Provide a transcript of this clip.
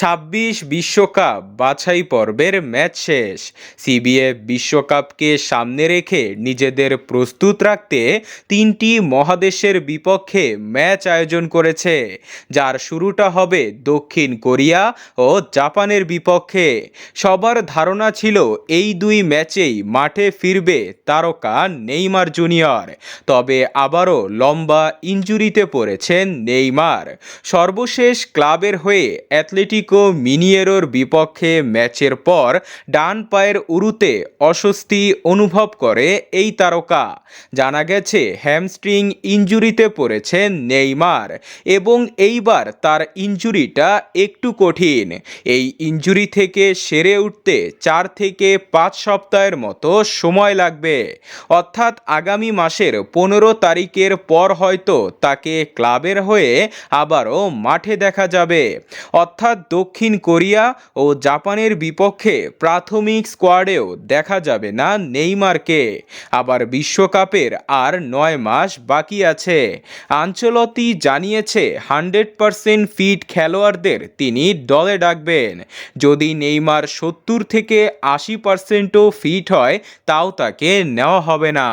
ছাব্বিশ বিশ্বকাপ বাছাই পর্বের ম্যাচ শেষ। সিবিএফ বিশ্বকাপকে সামনে রেখে নিজেদের প্রস্তুত রাখতে তিনটি মহাদেশের বিপক্ষে ম্যাচ আয়োজন করেছে, যার শুরুটা হবে দক্ষিণ কোরিয়া ও জাপানের বিপক্ষে। সবার ধারণা ছিল এই দুই ম্যাচেই মাঠে ফিরবে তারকা নেইমার জুনিয়র, তবে আবারও লম্বা ইনজুরিতে পড়েছেন নেইমার। সর্বশেষ ক্লাবের হয়ে অ্যাথলেটিকো মিনিয়েরোর বিপক্ষে ম্যাচের পর ডান পায়ের উরুতে অস্বস্তি অনুভব করে এই তারকা। জানা গেছে, হ্যামস্ট্রিং ইনজুরিতে পড়েছেন নেইমার এবং এইবার তার ইনজুরিটা একটু কঠিন। এই ইনজুরি থেকে সেরে উঠতে চার থেকে পাঁচ সপ্তাহের মতো সময় লাগবে। অর্থাৎ আগামী মাসের পনেরো তারিখের পর হয়তো তাকে ক্লাবের হয়ে আবারও মাঠে দেখা যাবে। অর্থাৎ দক্ষিণ কোরিয়া ও জাপানের বিপক্ষে প্রাথমিক স্কোয়াডেও দেখা যাবে না নেইমারকে। আবার বিশ্বকাপের আর নয় মাস বাকি আছে। আঞ্চলতি জানিয়েছে, হান্ড্রেড পারসেন্ট ফিট খেলোয়াড়দের তিনি দলে ডাকবেন। যদি নেইমার সত্তর থেকে আশি পার্সেন্টও ফিট হয়, তাও তাকে নেওয়া হবে না।